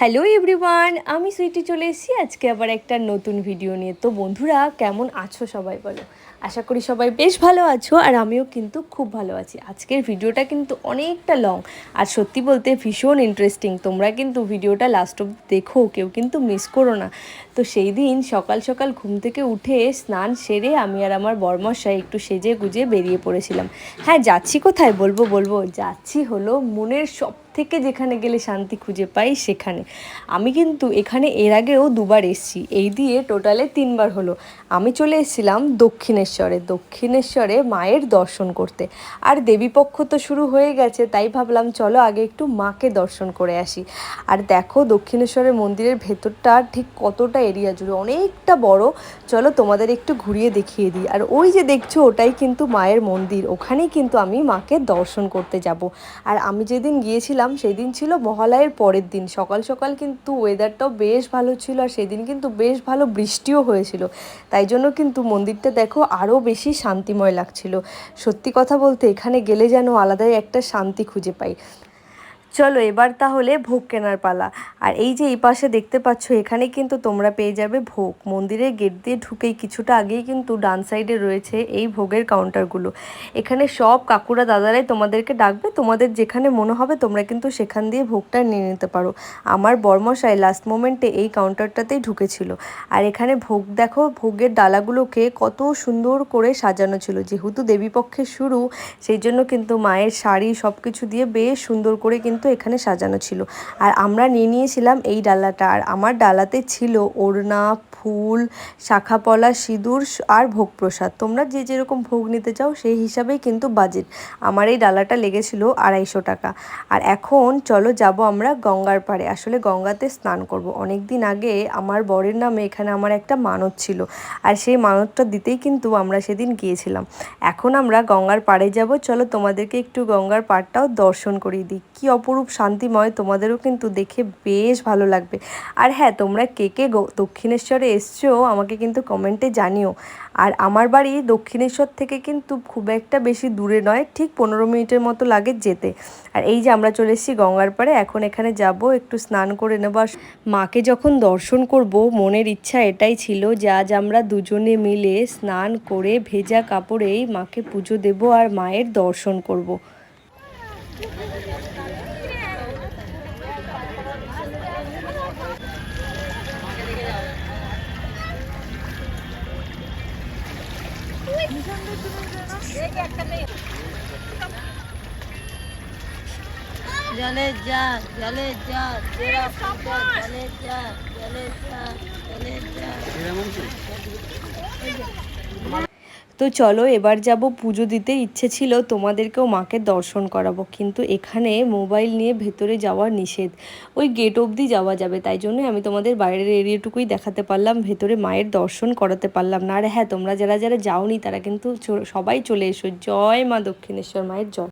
Hello everyone আমি সুইটি চলে এসেছি। আজকে আবার একটা নতুন ভিডিও নিয়ে। তো বন্ধুরা, কেমন আছো সবাই বলো? আশা করি সবাই বেশ ভালো আছো আর আমিও কিন্তু খুব ভালো আছি। আজকের ভিডিওটা কিন্তু অনেকটা লং আর সত্যি বলতে ভীষণ ইন্টারেস্টিং তোমরা কিন্তু ভিডিওটা লাস্ট অব দেখো, কেউ কিন্তু মিস করো না। তো সেই দিন সকাল সকাল ঘুম থেকে উঠে স্নান সেরে আমি আর আমার বর্মশাই একটু সেজে গুজে বেরিয়ে পড়েছিলাম। হ্যাঁ যাচ্ছি কোথায় বলব বলব? যাচ্ছি হলো মনের সব থেকে যেখানে গেলে শান্তি খুঁজে পাই সেখানে। আমি কিন্তু এখানে এর আগেও দুবার এসেছি, এই দিয়ে টোটালে তিনবার হলো। আমি চলে এসেছিলাম দক্ষিণেশ্বরে দক্ষিণেশ্বরে মায়ের দর্শন করতে। আর দেবীপক্ষ তো শুরু হয়ে গেছে, তাই ভাবলাম চলো আগে একটু মাকে দর্শন করে আসি। আর দেখো দক্ষিণেশ্বরের মন্দিরের ভেতরটা ঠিক কতটা এরিয়া জুড়ে, অনেকটা বড়। চলো তোমাদের একটু ঘুরিয়ে দেখিয়ে দিই। আর ওই যে দেখছ ওটাই কিন্তু মায়ের মন্দির, ওখানেই কিন্তু আমি মাকে দর্শন করতে যাব। আর আমি যেদিন গিয়েছিলাম সেই দিন ছিল মহালয়ের পরের দিন। সকাল সকাল কিন্তু ওয়েদারটাও বেশ ভালো ছিল আর সেদিন কিন্তু বেশ ভালো বৃষ্টিও হয়েছিল। তাই জন্য কিন্তু মন্দিরটা দেখো আরও বেশি শান্তিময় লাগছিল। সত্যি কথা বলতে এখানে গেলে যেন আলাদাই একটা শান্তি খুঁজে পাই। চলো এবার তাহলে ভোগ কেনার পালা। আর এই যে এই পাশে দেখতে পাচ্ছ, এখানে কিন্তু তোমরা পেয়ে যাবে ভোগ। মন্দিরের গেট দিয়ে ঢুকেই কিছুটা আগেই কিন্তু ডান সাইডে রয়েছে এই ভোগের কাউন্টারগুলো এখানে সব কাকুরা দাদারাই তোমাদেরকে ডাকবে। তোমাদের যেখানে মনে হবে তোমরা কিন্তু সেখান দিয়ে ভোগটা নিয়ে নিতে পারো। আমার বর্মশাই লাস্ট মোমেন্টে এই কাউন্টারটাতেই ঢুকেছিল। আর এখানে ভোগ দেখো, ভোগের ডালাগুলোকে কত সুন্দর করে সাজানো ছিল। যেহেতু দেবীপক্ষের শুরু, সেই জন্য কিন্তু মায়ের শাড়ি সব কিছু দিয়ে বেশ সুন্দর করে কিন্তু কিন্তু এখানে সাজানো ছিল। আর আমরা নিয়ে নিয়েছিলাম এই ডালাটা। আর আমার ডালাতে ছিল ওড়না, ফুল, শাখাপলা, সিঁদুর আর ভোগ প্রসাদ তোমরা যে যেরকম ভোগ নিতে চাও সেই হিসাবেই কিন্তু বাজেট আমার এই ডালাটা লেগেছিল আড়াইশো টাকা। আর এখন চলো যাব আমরা গঙ্গার পাড়ে। আসলে গঙ্গাতে স্নান করব। অনেক দিন আগে আমার বরের নামে এখানে আমার একটা মানত ছিল। আর সেই মানতটা দিতেই কিন্তু আমরা সেদিন গিয়েছিলাম। এখন আমরা গঙ্গার পাড়ে যাব। চলো তোমাদেরকে একটু গঙ্গার পাড়টাও দর্শন করিয়ে দিই। কী অপরূপ শান্তিময়, তোমাদেরও কিন্তু দেখে বেশ ভালো লাগবে। আর হ্যাঁ তোমরা কে কে দক্ষিণেশ্বরে এসছো আমাকে কিন্তু কমেন্টে জানিও। আর আমার বাড়ি দক্ষিণেশ্বর থেকে কিন্তু খুব একটা বেশি দূরে নয়, ঠিক পনেরো মিনিটের মতো লাগে যেতে। আর এই যে আমরা চলে এসেছি গঙ্গার পাড়ে, এখন এখানে যাব, একটু স্নান করে নেব। মাকে যখন দর্শন করব, মনের ইচ্ছা এটাই ছিল যে আজ আমরা দুজনে মিলে স্নান করে ভেজা কাপড়েই মাকে পুজো দেব আর মায়ের দর্শন করব। জলে যা জলে যা জলে যা জলে যা জলে যা। তো চলো এবার যাব পুজো দিতে। ইচ্ছে ছিল তোমাদেরকেও মাকে দর্শন করাবো, কিন্তু এখানে মোবাইল নিয়ে ভেতরে যাওয়া নিষেধ। ওই গেট অবধি যাওয়া যাবে, তাই জন্যই আমি তোমাদের বাইরের এরিয়াটুকুই দেখাতে পারলাম, ভেতরে মায়ের দর্শন করাতে পারলাম না। আর হ্যাঁ তোমরা যারা যারা যাওনি, তারা কিন্তু সবাই চলে এসো। জয় মা দক্ষিণেশ্বর মায়ের জয়।